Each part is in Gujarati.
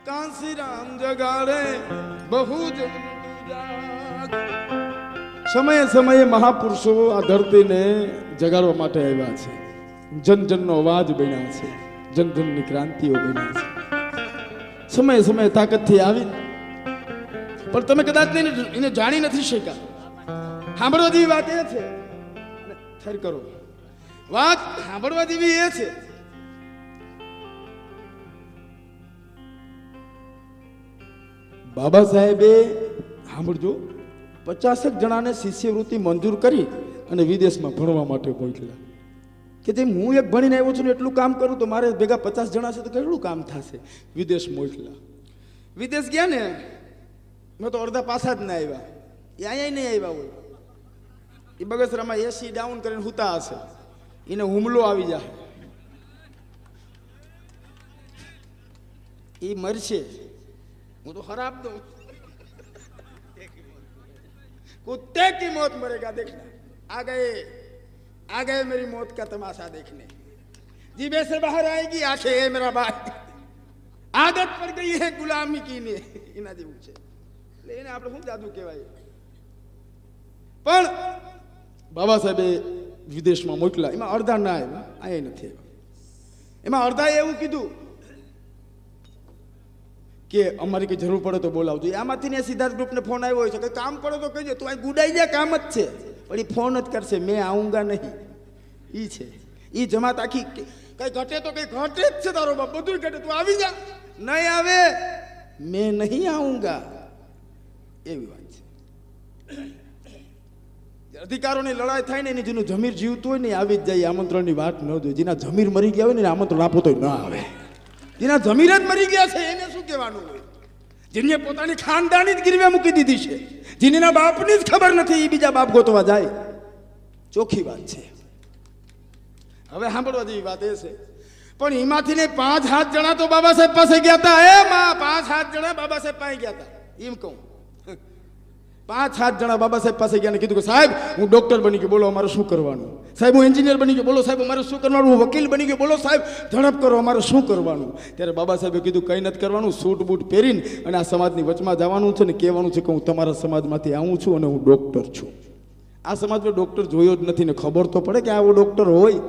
કાંસીરામ જગાડે બહુ જ સમયે સમયે મહાપુરુષો આ ધરતીને જગાડવા માટે આવ્યા છે જન જનનો અવાજ બન્યા છે જન જનની ક્રાંતિઓ બન્યા છે સમયે સમયે તાકતથી આવી પણ તમે કદાચ એને જાણી નથી શક્યા સાંભળવા જેવી વાત એ છે અને કરો વાત સાંભળવા જેવી એ છે બાબા સાહેબે સાંભળજો, પચાસેક જણાને શિષ્યવૃત્તિ મંજૂર કરી અને વિદેશમાં ભણવા માટે મોકલ્યા. કે જે હું એક ભણીને આવ્યો છું ને એટલું કામ કરું તો મારે ભેગા પચાસ જણા છે તો કેટલું કામ થશે? વિદેશ મોકલ્યા. વિદેશ ગયા ને, મેં તો અડધા પાછા જ ના આવ્યા. એ અહીંયા નહીં આવ્યા હોય. એ બગસરામાં એસી ડાઉન કરીને હુતા હશે. એને હુમલો આવી જાય. એ મરશે. હું તો ખરાબ દઉં कुत्ते की मौत मरेगा देखना आ गए आ गए मेरी मौत का तमाशा देखने जीबे से बाहर आएगी आंखें है मेरा भाई आदत पड़ गई है गुलामी की ने એના જેવું છે એટલે એને આપણે શું જાદુ કહેવાય પણ બાબા સાહેબે વિદેશમાં મોકલા એમાં અડધા ના આવ્યા આ નથી આવ્યા એમાં અડધાએ એવું કીધું કે અમારી કંઈ જરૂર પડે તો બોલાવજો. આમાંથી ને સિદ્ધાર્થ ગ્રુપને ફોન આવ્યો હોય છે કે કામ પડે તો કહેજો, તું અહીં ગુડાઈ જાય કામ જ છે. પણ એ ફોન જ કરશે, મેં આવુંગા નહીં. એ છે. એ જમાત આખી કઈ ઘટે તો કઈ ઘટે જ છે તારો બાપ બધું ઘટે. તું આવી જા. નહીં આવે. મેં નહીં આવુંગા એવી વાત છે. અધિકારોની લડાઈ થાય ને, એની જેનું જમીર જીવતું હોય ને આવી જ જાય આમંત્રણની વાત ન જોઈએ. જેના જમીર મરી ગયા હોય ને આમંત્રણ આપો તો ન આવે. જેના જમીર જ મરી ગયા છે, એને શું કહેવાનું હોય? જેને પોતાની ખાનદાની જ ગીરવે મૂકી દીધી છે, જેના બાપની જ ખબર નથી એ બીજા બાપ ગોતવા જાય. ચોખ્ખી વાત છે. હવે સાંભળવા જેવી વાત એ છે. પણ એમાંથી ને પાંચ હાથ જણા તો બાબા સાહેબ પાસે ગયા હતા એ માં, પાંચ હાથ જણા બાબા સાહેબ પાસે ગયા હતા એમ કહું. પાંચ, સાત જણા બાબા સાહેબ પાસે ગયા કીધું કે, સાહેબ, હું ડોક્ટર બની ગયો, બોલો, અમારે શું કરવાનું? સાહેબ, હું એન્જિનિયર બની ગયો, બોલો, સાહેબ, અમારે શું કરવાનું? હું વકીલ બની ગયો, બોલો, સાહેબ, ઝડપ કરો, અમારે શું કરવાનું? ત્યારે બાબા સાહેબે કીધું, કંઈ નથી કરવાનું, સૂટ બૂટ પહેરીને અને આ સમાજની વચમાં જવાનું છે ને કહેવાનું છે કે હું તમારા સમાજમાંથી આવું છું અને હું ડોક્ટર છું. આ સમાજમાં ડોક્ટર જોયો જ નથી ને ખબર તો પડે કે આવો ડોક્ટર હોય.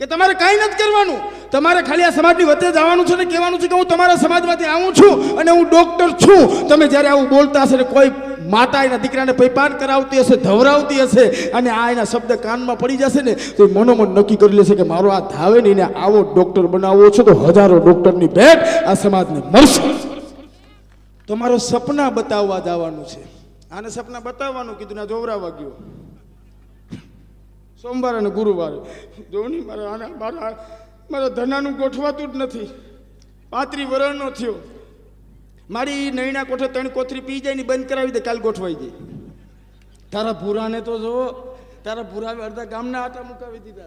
કે તમારે કાંઈ નથી કરવાનું. તમારે ખાલી આ સમાજની વચ્ચે જવાનું છે ને કહેવાનું છે કે હું તમારા સમાજમાંથી આવું છું અને હું ડોક્ટર છું. તમે જ્યારે આવું બોલતા હશે ને કોઈ માતા એના દીકરાને પૈપાન કરાવતી હશે, ધવરાવતી હશે અને આ એના શબ્દ કાનમાં પડી જશે ને તો એ મનોમન નક્કી કરી લેશે કે મારો આ ધાવે ને એને આવો ડોક્ટર બનાવવો છે તો હજારો ડોક્ટરની ભેટ આ સમાજને મળશે. તમારો સપના બતાવવા જવાનું છે. આને સપના બતાવવાનું કીધું ના જોવરાવા ગયો. સોમવાર અને ગુરુવારે. જોની મારા આના, મારા મારા ધનાનું ગોઠવાતું જ નથી. પાંત્રી વરણનો થયો. મારી નૈણા કોઠે ત્રણ કોથરી પી જાય ને બંધ કરાવી દે, કાલ ગોઠવાઈ જાય. તારા ભૂરાને તો જોવો તારા ભૂરા અડધા ગામના આટા મુકાવી દીધા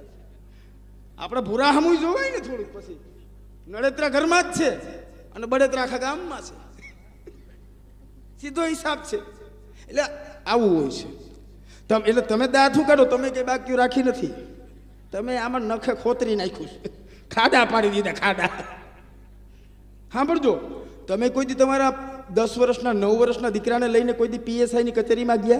આપણે ભૂરા હમું જોવાય ને થોડુંક પછી. નડેતરા ઘરમાં જ છે અને બળેતરા આખા ગામમાં છે. સીધો હિસાબ છે. એટલે આવું હોય છે. તમે, એટલે તમે દાથું કાઢો, તમે કંઈ બાકી રાખી નથી. તમે આમાં નખે ખોતરી નાખ્યું છે. ખાડા પાડી દીધા, ખાડા. સાંભળજો. તમે કોઈ દી તમારા દસ વર્ષના, નવ વર્ષના દીકરાને લઈને કોઈ દી પીએસઆઈની કચેરીમાં ગયા?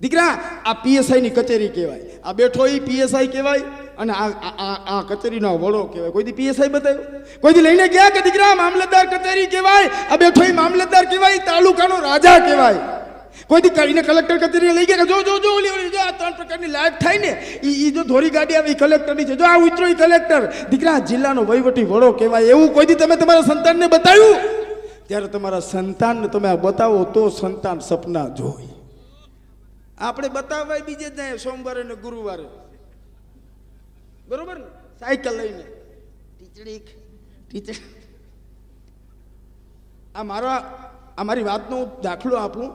દીકરા, આ પીએસઆઈની કચેરી કહેવાય. આ બેઠો એ પીએસઆઈ કહેવાય અને આ, આ- આ કચેરીનો વડો કહેવાય. કોઈ દી પીએસઆઈ બતાવ્યો? કોઈ દી લઈને ગયા કે દીકરા, મામલતદાર કચેરી કહેવાય? આ બેઠો એ મામલતદાર કહેવાય તાલુકાનો રાજા કહેવાય. કોઈ કરીને કલેક્ટર કચેરી લઈ ગયા જો જો જો, ઓલી ઓલી, જો આ ત્રણ પ્રકારની લાઈટ થાય ને એ એ જો ધોરી ગાડી આવી કલેક્ટરની છે જો આ ઉતરો કલેક્ટર. દીકરા જિલ્લાનો વહીવટી વડો કહેવાય. એવું કોઈ દી તમે તમારા સંતાનને બતાવ્યું? ત્યારે તમારા સંતાનને તમે આ બતાવો તો સંતાન સપના જોઈ આપણે બતાવવાય બીજે જ જાય સોમવારે ને ગુરુવારે. બરોબર ને? સાયકલ લઈને. ટીચડીક ટીચર આ મારા આ મારી વાતનો દાખલો આપું.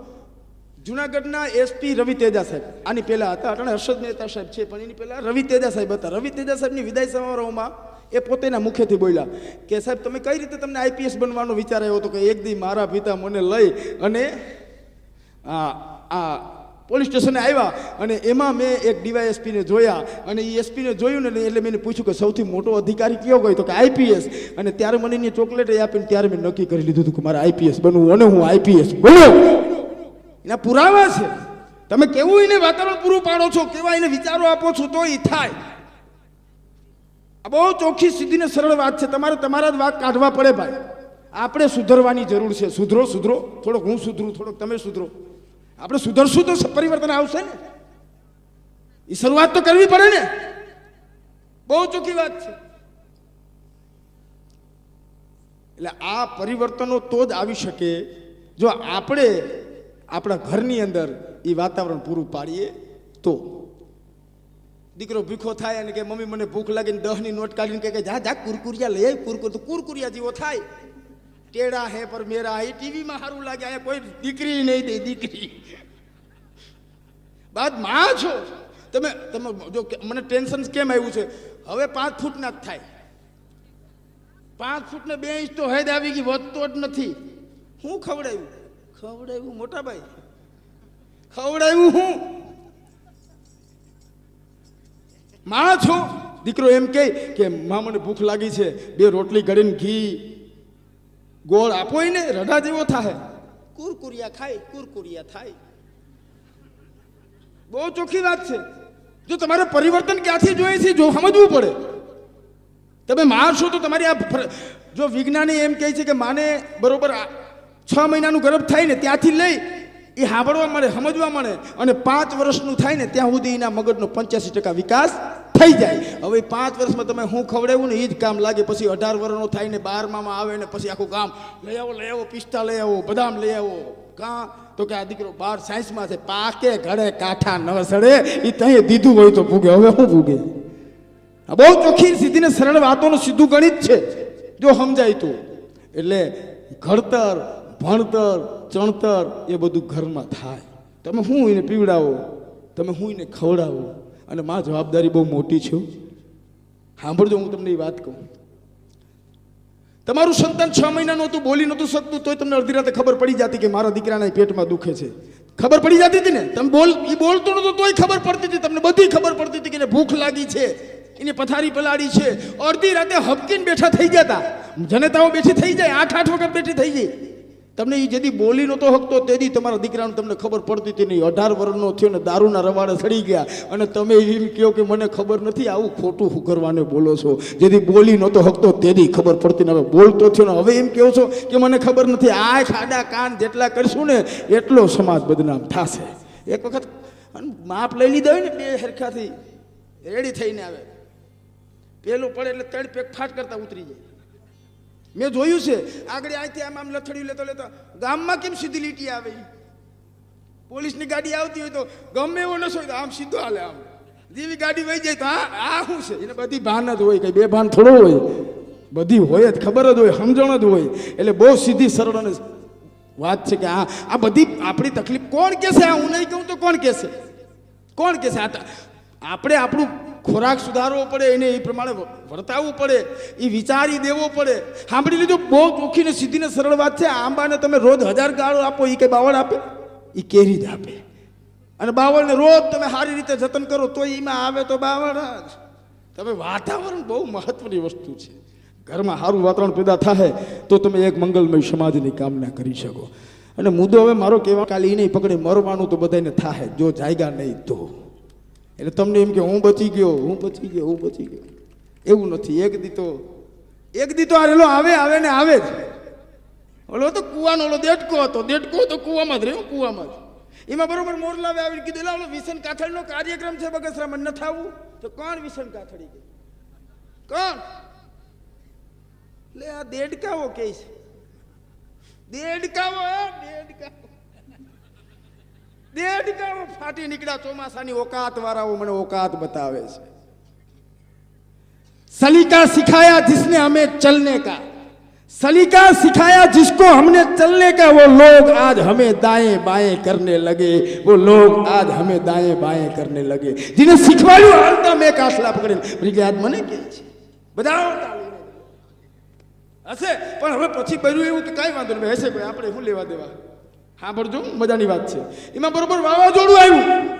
જુનાગઢના એસપી રવિ તેજા સાહેબ. આની પહેલા હતા અટાણે હર્ષદ મહેતા સાહેબ છે, પણ એની પહેલા રવિ તેજા સાહેબ હતા. રવિ તેજા સાહેબની વિદાય સમારોહમાં એ પોતેના મુખેથી બોલ્યા કે સાહેબ, તમે કઈ રીતે તમને આઈપીએસ બનવાનો વિચાર આવ્યો હતો કે એક દી મારા પિતા મને લઈ અને આ આ પોલીસ સ્ટેશને આવ્યા અને એમાં મેં એક ડીવાયએસપીને જોયા અને એ એસપીને જોયું ને એટલે મેં પૂછ્યું કે સૌથી મોટો અધિકારી કયો ગયો તો કે આઈપીએસ. અને ત્યારે મને એની ચોકલેટ આપીને ત્યારે મેં નક્કી કરી લીધું હતું કે મારે આઈપીએસ બનવું અને હું આઈપીએસ બન્યો. એના પુરાવા છે. તમે કેવું એને વાતાવરણ પૂરું પાડો છો, કેવા એને વિચારો આપો છો, તો એ થાય. બહુ ચોખ્ખી સીધી ને સરળ વાત છે. તમારે તમારા જ વાત કાઢવા પડે ભાઈ. આપણે સુધરવાની જરૂર છે. સુધરો સુધરો. થોડોક હું સુધરું, થોડોક તમે સુધરો. આપણે સુધરશું તો પરિવર્તન આવશે ને. એ શરૂઆત તો કરવી પડે ને. બહુ ચોખ્ખી વાત છે. એટલે આ પરિવર્તનો તો જ આવી શકે. જો આપણે આપણા ઘરની અંદર એ વાતાવરણ પૂરું પાડીએ તો દીકરો ભૂખો થાય અને કે મમ્મી, મને ભૂખ લાગીને દહની નોટ કાઢીને કે જા જા, કુરકુરિયા લઈ આવી કુરકુર તો કુરકુરિયા જેવો થાય. ટેડા હે પર મેરા એ ટીવીમાં સારું લાગે આ કોઈ દીકરી નહીં દે, દીકરી. બાદમાં છો. તમે તમે જો મને ટેન્શન કેમ આવ્યું છે? હવે પાંચ ફૂટના જ થાય. પાંચ ફૂટ ને બે ઇંચ તો હેદ આવી ગઈ, વધતો જ નથી. હું ખવડાવ્યું? ખવડાવ્યું મોટા ભાઈ. ખવડાવ્યું હું? માં છો? દીકરો એમ કહે કે મા મને ભૂખ લાગી છે. બે રોટલી ઘડીને ઘી ગોળ આપો ને રડા જેવો થાય કુરકુરિયા ખાય કુરકુરિયા થાય. બહુ ચોખ્ખી વાત છે. જો તમારે પરિવર્તન ક્યાંથી જોઈએ છે જો સમજવું પડે. તમે મારશો છો તો તમારી આ જો વિજ્ઞાની એમ કહે છે કે માને બરોબર છ મહિનાનું ગર્ભ થાય ને ત્યાંથી લઈ એ સાંભળવા મળે સમજવા મળે અને પાંચ વર્ષનું થાય ને ત્યાં સુધી એના મગજનો પંચ્યાસી ટકા વિકાસ થઈ જાય. હવે પાંચ વર્ષમાં તમે હું ખવડાવ્યું ને એ જ કામ લાગે. પછી અઢાર વર્ષનો થાય ને બારમામાં આવે ને પછી આખું કામ લઈ આવો લઈ આવો, પિસ્તા લઈ આવો, બદામ લઈ આવો. કાં? તો કે આ દીકરો બાર સાયન્સમાં છે. પાકે, ઘડે, કાંઠા ન સડે એ તઈએ દીધું હોય તો ભૂગે. હવે શું ભૂગે? બહુ ચોખ્ખી સીધી ને સરળ વાતોનું સીધું ગણિત છે. જો સમજાય તો. એટલે ઘડતર, ભણતર, ચણતર એ બધું ઘરમાં થાય. તમે હું એને પીવડાવો? તમે હું એને ખવડાવો? અને માં જવાબદારી બહુ મોટી છે સાંભળજો, હું તમને એ વાત કહું. તમારું સંતાન છ મહિનાનું હતું, બોલી નહોતું શકતું, તોય તમને અડધી રાતે ખબર પડી જતી કે મારા દીકરાના પેટમાં દુખે છે. ખબર પડી જતી હતી ને? તમે બોલ એ બોલતો નહોતો, તોય ખબર પડતી હતી. તમને બધી ખબર પડતી હતી કે એને ભૂખ લાગી છે, એને પથારી પલાળી છે. અડધી રાતે હબકીને બેઠા થઈ જતા. જનતાઓ બેઠી થઈ જાય, આઠ આઠ વખત બેઠી થઈ જાય. તમને એ જેથી બોલી નહોતો હકતો તેથી તમારા દીકરાને તમને ખબર પડતી હતી નહીં અઢાર વર્ષનો થયો ને દારૂના રવાડે સડી ગયા. અને તમે એમ કહો કે મને ખબર નથી, આવું ખોટું હું કરવાને બોલો છો? જેથી બોલી નહોતો હકતો તેથી ખબર પડતી ને હવે બોલતો થયો ને હવે એમ કહો છો કે મને ખબર નથી? આ ખાડા કાન જેટલા કરશું ને એટલો સમાજ બદનામ થશે. એક વખત માપ લઈ લીધા હોય ને બે હરખાથી, રેડી થઈને આવે. પેલું પડે એટલે ત્રણ પેક ફાટ કરતા ઉતરી જાય. મેં જોયું છે. આગળ અહીંથી આમ આમ લથડ્યું લેતો લેતો. ગામમાં કેમ સીધી લીટી આવે? પોલીસની ગાડી આવતી હોય તો ગમે એવો નશો હોય તો આમ સીધો હાલે આમ. જેવી ગાડી વહી જાય તો આ આ શું છે? એને બધી ભાન જ હોય, કંઈ બે ભાન થોડો હોય. બધી હોય જ, ખબર જ હોય, સમજણ જ હોય. એટલે બહુ સીધી સરળ અને વાત છે કે આ આ બધી આપણી તકલીફ કોણ કહેશે આ હું નહીં કહું તો કોણ કહેશે કોણ કહેશે આ આપણે આપણું ખોરાક સુધારવો પડે, એને એ પ્રમાણે વર્તાવવું પડે, એ વિચારી દેવો પડે. સાંભળી લીધું? બહુ ચોખ્ખી સીધીને સરળ વાત છે. આંબાને તમે રોજ હજાર ગાળો આપો એ કંઈ બાવળ આપે? એ કેરી જ આપે. અને બાવળને રોજ તમે સારી રીતે જતન કરો, તો એમાં આવે તો બાવળ જ. તમે વાતાવરણ બહુ મહત્વની વસ્તુ છે. ઘરમાં સારું વાતાવરણ પેદા થાય, તો તમે એક મંગલમય સમાજની કામના કરી શકો. અને મુદ્દો હવે મારો કહેવા કાલે એ નહીં પકડે, મરવાનું તો બધાને થાય, જો જાયગા નહીં તો. એટલે તમને એમ કે હું બચી ગયો હું બચી ગયો હું બચી ગયો. એવું નથી એક દીતો એક દીતો આરેલો આવે આવે ને આવે જ. ઓલો તો કૂવાનો ઓલો દેડકો હતો દેડકો તો કૂવામાં જ રહ્યો કૂવામાં જ. એમાં બરોબર મોરલાવે આવીને કીધું "એલા, ઓલો વિસન કાથળનો કાર્યક્રમ છે બગસરામાં ન થાવું? તો કોણ વિસન કાથળી ગયું કોણ? લે આ દેડકાઓ કે છે. દેડકાઓ દેડકાઓ. દેડકાઓ ફાટી નીકળ્યા ચોમાસાની ઓકાત વાળાઓ મને ઓકાત બતાવે છે सलीका सिखाया जिसने हमें चलने का सलीका सिखाया जिसको हमने चलने का वो लोग आज हमें दाएं बाएं करने लगे वो लोग आज हमें दाएं बाएं करने लगे जिन्हें શીખવાડ્યું હાલતા મેં કાસલા પકડીને પછી કે આજ મને કે છે બધા તાળીને. હશે પણ હવે પછી બન્યું એવું કે કાંઈ વાંધો નહીં હશે ભાઈ આપણે શું લેવા દેવા હા ભરજો મજાની વાત છે. એમાં બરોબર વાવાઝોડું આવ્યું.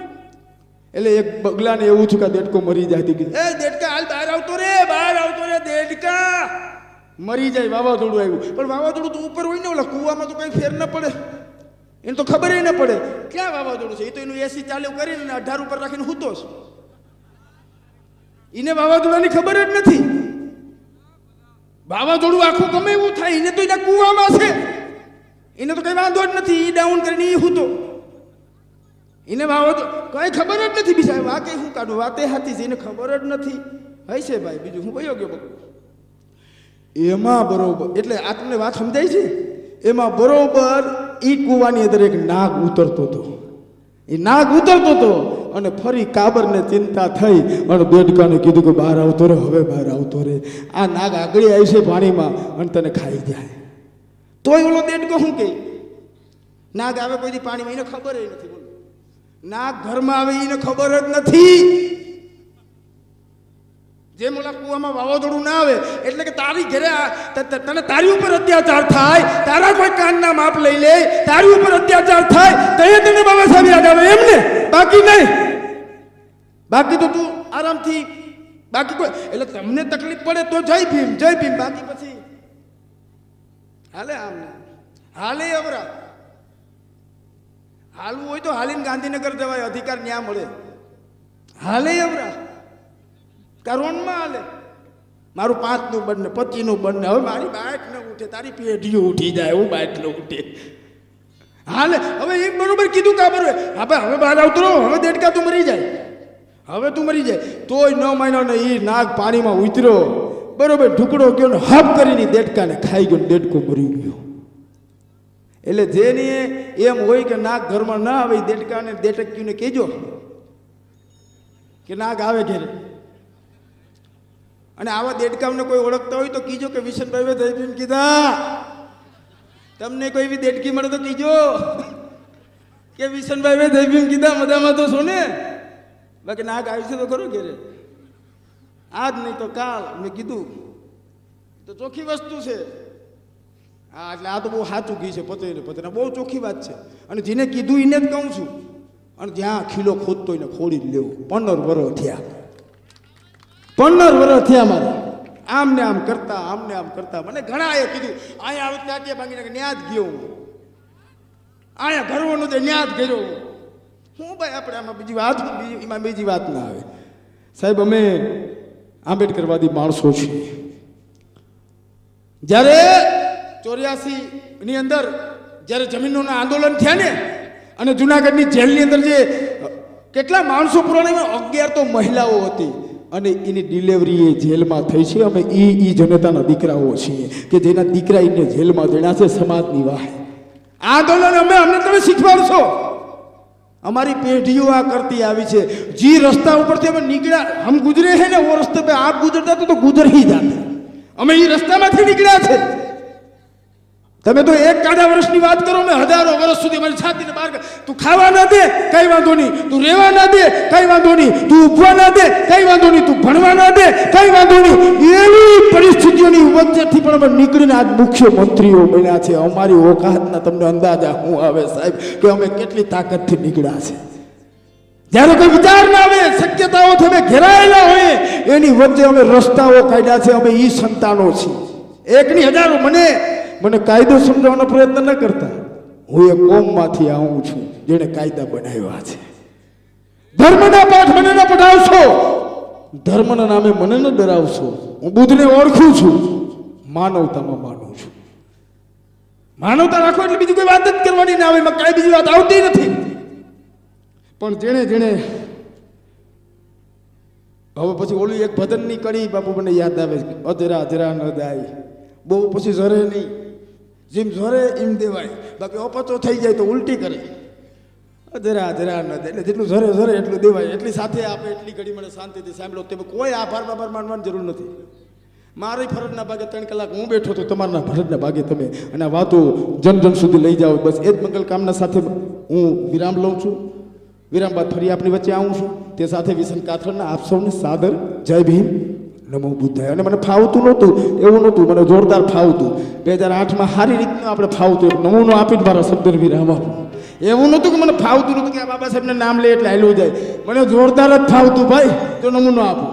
એટલે એક બગલાને એવું થયું કે દેડકો મરી જાય હતી એ દેડકા, હાલ બહાર આવતો રે, બહાર આવતો રે, દેડકા. મરી જાય, વાવાઝોડું આવ્યું. પણ વાવાઝોડું તો ઉપર હોય ને, ઓલા કૂવામાં તો કઈ ફેર ન પડે. એને તો ખબર ન પડે. ક્યાં વાવાઝોડું છે? એ તો એનું એસી ચાલુ કરીને અઢાર ઉપર રાખીને હૂતો છે. એને વાવાઝોડાની ખબર જ નથી. વાવાઝોડું આખું ગમે એવું થાય, એને તો એના કૂવામાં છે. વાંધો જ નથી એ ડાઉન કરીને એ હું તો એને વાવાઝોડું કઈ ખબર જ નથી બીજા વાતે શું કાઢું? વાતે હાથી છે, એને ખબર જ નથી. હઈ છે ભાઈ, બીજું હું કયો ગયો? એમાં બરોબર, એટલે આ તમને વાત સમજાય છે? એમાં બરોબર ઈ કૂવાની અંદર એક નાગ ઉતરતો હતો. એ નાગ ઉતરતો હતો અને ફરી કાબરને ચિંતા થઈ અને બેડકાને કીધું કે બહાર આવતો રે હવે બહાર આવતો રે આ નાગ આગળ આવી છે પાણીમાં અને તને ખાઈ જાય. તોય ઓલો દેડકો શું કહે? નાગ આવે કોઈ પાણીમાં એને ખબર જ નથી બોલો. નાગ ઘરમાં આવે એને ખબર જ નથી. જેમ ઓલા કુવામાં વાવાઝોડું ના આવે, એટલે કે તારી ઘરે તને તારી ઉપર અત્યાચાર થાય, તારા કોઈ કાનના માપ લઈ લે, તારી ઉપર અત્યાચાર થાય, તો એ તને બાબા સાહેબ યાદ આવે એમ ને? બાકી નહીં. બાકી તો તું આરામથી, બાકી કોઈ, એટલે તમને તકલીફ પડે તો જય ભીમ જય ભીમ. બાકી પછી, હાલે આમ હાલે અવરા હાલવું હોય તો હાલીને ગાંધીનગર જવાય, અધિકાર ન્યા મળે. હાલે અવરા કરોડમાં હાલે. મારું પાંચનું બંને પચીનું બંને હવે મારી બાઇક ન ઉઠે, તારી પેઢીઓ ઉઠી જાય, હું બાઇક ન ઉઠે. હાલે. હવે એ બરોબર કીધું કા બરોબર. હવે હવે બહાર રહો. હવે દેડકા તું મરી જાય. હવે તું મરી જાય. તોય ન માન્યો ને એ નાગ પાણીમાં ઉતર્યો. બરોબર ઢુકડો ગયો ને, હપ કરીને દેડકાને ખાઈ ગયો દેડકો મરી ગયો. એટલે જેની એમ હોય કે નાગ ઘરમાં ના આવે દેટકાને દેટકીને કહેજો કે નાગ આવે ઘેરે. અને આવા દેડકામને કોઈ ઓળખતા હોય તો કીજો કે વિશનભાઈ દહીબીન કીધા. તમને કોઈ એવી દેડકી મળે તો કીજો કે વિશનભાઈ દહીબીન કીધા, મજામાં તો શું ને? બાકી નાગ આવી છે તો ખરો ઘેરે. આજ નહીં તો કાલ મેં કીધું. તો ચોખ્ખી વસ્તુ છે. હા, એટલે આ તો બહુ સાચું ઘી છે પતે ને પતે બહુ ચોખ્ખી વાત છે. અને જેને કીધું એને જ કહું છું. અને જ્યાં ખીલો ખોદતો એને ખોડી જ લેવું. પંદર વર્ષ થયા. પંદર વર્ષ થયા મારે. આમ ને આમ કરતા, આમ ને આમ કરતા. મને ઘણા એ કીધું, અહીંયા આવી ત્યાં ત્યાં ભાંગીને ન્યા જ ગયો હું. અહીંયા ઘરવાનું તે ન્યા જ ગયો હું ભાઈ આપણે આમાં બીજી વાત બીજી એમાં બીજી વાત ના આવે. સાહેબ, અમે આંબેડકરવાદી માણસો છીએ. જ્યારે ચોર્યાસીની અંદર જ્યારે જમીનોના આંદોલન થયા ને, અને જુનાગઢની જેલની અંદર જે, કેટલા માણસો પુરાણે અગિયાર તો મહિલાઓ હતી. અને એની ડિલિવરી એ જેલમાં થઈ છે. અમે એ એ જનતાના દીકરાઓ છીએ કે જેના દીકરા એને જેલમાં જણા છે, સમાજની વાહ. આંદોલન અમે, અમને તમે શીખવાડશો. અમારી પેઢીઓ આ કરતી આવી છે. જે રસ્તા ઉપરથી અમે નીકળ્યા, હમ ગુજરે છે ને, ઓ રસ્તે પે આપ ગુજરતા તો ગુજર હી જાતે. અમે એ રસ્તામાંથી નીકળ્યા છે. તમે તો એક કાઢા વર્ષની વાત કરો ને હજારો વર્ષ સુધી મારી છાતીને બહાર તું ખાવા ના દે, કઈ વાંધો નહીં. તું રહેવા ના દે, કઈ વાંધો નહીં. તું ઉભવા ના દે, કઈ વાંધો નહીં. તું ભણવા ના દે, કઈ વાંધો નહીં. એવી પરિસ્થિતિઓની વચ્ચેથી પણ અમે નીકળીને આજ મુખ્યમંત્રીઓ બન્યા છે. અમારી ઓકાતના તમને અંદાજા હું આવે સાહેબ, કે અમે કેટલી તાકાતથી નીકળ્યા છે. જ્યારે કોઈ વિચાર ના આવે શક્યતાઓથી અમે ઘેરાયેલા હોઈએ, એની વચ્ચે અમે રસ્તાઓ કાઢ્યા છે. અમે ઈ સંતાનો છીએ. એકની હજારો મને મને કાયદો સમજાવવાનો પ્રયત્ન ન કરતા. હું એ કોમમાંથી આવું છું જેણે કાયદા બનાવ્યા છે. ધર્મના પાઠ મને ન પઢાવશો. ધર્મના નામે મને ન ડરાવશો. હું બુદ્ધને ઓળખું છું. માનવતામાં માનું છું. માનવતા રાખો એટલે બીજી કોઈ વાત જ કરવાની ના આવે એમાં કાંઈ બીજી વાત આવતી નથી. પણ જેણે જેણે હવે પછી ઓલું એક ભજનની કડી બાપુ મને યાદ આવે અધરા અજરા ન દાય. બહુ પછી ઝરે નહીં. જેમ ઝરે એમ દેવાય. બાકી અપચો થઈ જાય તો ઉલટી કરે. જરા જરા ન એટલે જેટલું ઝરે ઝરે એટલું દેવાય. એટલી સાથે આપણે એટલી ઘડી મને શાંતિથી સાંભળો. તમે કોઈ આભાર બાભાર માનવાની જરૂર નથી. મારી ફરજના ભાગે ત્રણ કલાક હું બેઠો તો તમારા ફરજના ભાગે તમે અને આ વાતો જન જન સુધી લઈ જાઓ. બસ એ જ મંગલ કામના સાથે હું વિરામ લઉં છું. વિરામ બાદ ફરી આપની વચ્ચે આવું છું. તે સાથે વિસન કાથરના આપ સૌને સાદર. જય ભીમ. નમો બુદ્ધાય અને મને ફાવતું નહોતું, એવું નહોતું, મને જોરદાર ફાવતું. બે હજાર આઠમાં સારી રીતનું આપણે ફાવતું, એક નમૂનો આપીને મારા શબ્દને વિરામ આપું એવું નહોતું કે મને ફાવતું નહોતું કે આ બાબા સાહેબને નામ લે એટલે હાલ્યું જાય. મને જોરદાર જ ફાવતું, ભાઈ તો નમૂનો આપું.